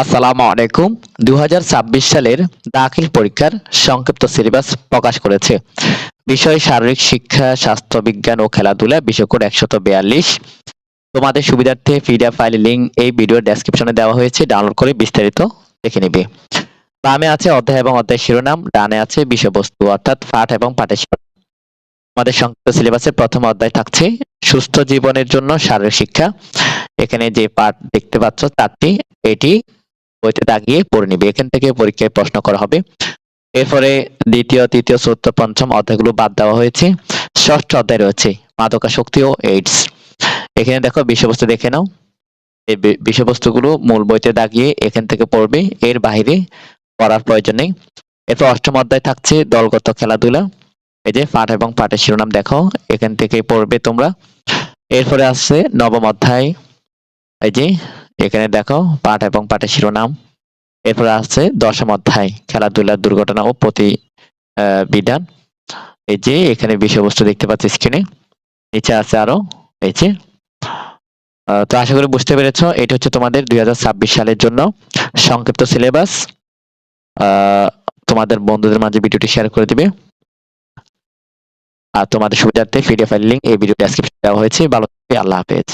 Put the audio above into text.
আসসালামু আলাইকুম। দু হাজার ছাব্বিশ সালের দাখিল পরীক্ষার সংক্ষিপ্ত সিলেবাস প্রকাশ করেছে। বিষয় শারীরিক শিক্ষা, স্বাস্থ্য বিজ্ঞান ও খেলাধুলা বিষয় একশত বিয়াল্লিশ। তোমাদের সুবিধার্থে পিডিএফ ফাইলের লিঙ্ক এই ভিডিওর ডেসক্রিপশনে দেওয়া হয়েছে। ডাউনলোড করে বিস্তারিত দেখে নিবে। বামে আছে অধ্যায় এবং অধ্যায় শিরোনাম। ডানে আছে বিষয়বস্তু, অর্থাৎ পাঠ এবং পাঠের শিরোনাম। আমাদের সংক্ষিপ্ত সিলেবাসের প্রথম অধ্যায় থাকছে, সুস্থ জীবনের জন্য শারীরিক শিক্ষা। এখানে যে পাঠ দেখতে পাচ্ছ চারটি এটি বইতে দাগিয়ে পড়ে নিবে। এখান থেকে পরীক্ষায় প্রশ্ন করা হবে। এরপরে দ্বিতীয়, তৃতীয়, চতুর্থ, পঞ্চম অধ্যায়গুলো বাদ দেওয়া হয়েছে। ষষ্ঠ অধ্যায় রয়েছে মাদকাসক্তি ও এইডস এখানে দেখো বিষয়বস্তু দেখে নাও। এই বিষয়বস্তুগুলো মূল বইতে দাগিয়ে এখান থেকে পড়বে। এর বাইরে পড়ার প্রয়োজন নেই। এরপর অষ্টম অধ্যায় থাকছে দলগত খেলাধুলা। এই যে পাঠ এবং পাঠের শিরোনাম দেখো, এখান থেকে পড়বে তোমরা। এরপরে আছে নবম অধ্যায়। এই যে এখানে দেখো পাঠ এবং পাঠের শিরোনাম। এরপরে আছে দশম অধ্যায়, খেলাধুলার দুর্ঘটনা ও প্রতি বিধান। এই যে এখানে বিষয়বস্তু দেখতে পাচ্ছি স্ক্রিনে নিচে আছে আরও, এই যে। তো আশা করি বুঝতে পেরেছ, এটা হচ্ছে তোমাদের দুই হাজার ছাব্বিশ সালের জন্য সংক্ষিপ্ত সিলেবাস তোমাদের বন্ধুদের মাঝে ভিডিওটি শেয়ার করে দিবে। আর তোমাদের সুবিধার্থে পিডিএফ ফাইল লিঙ্ক এই ভিডিও ডেসক্রিপশনে দেওয়া হয়েছে। ভালো আল্লাহ হাফেজ।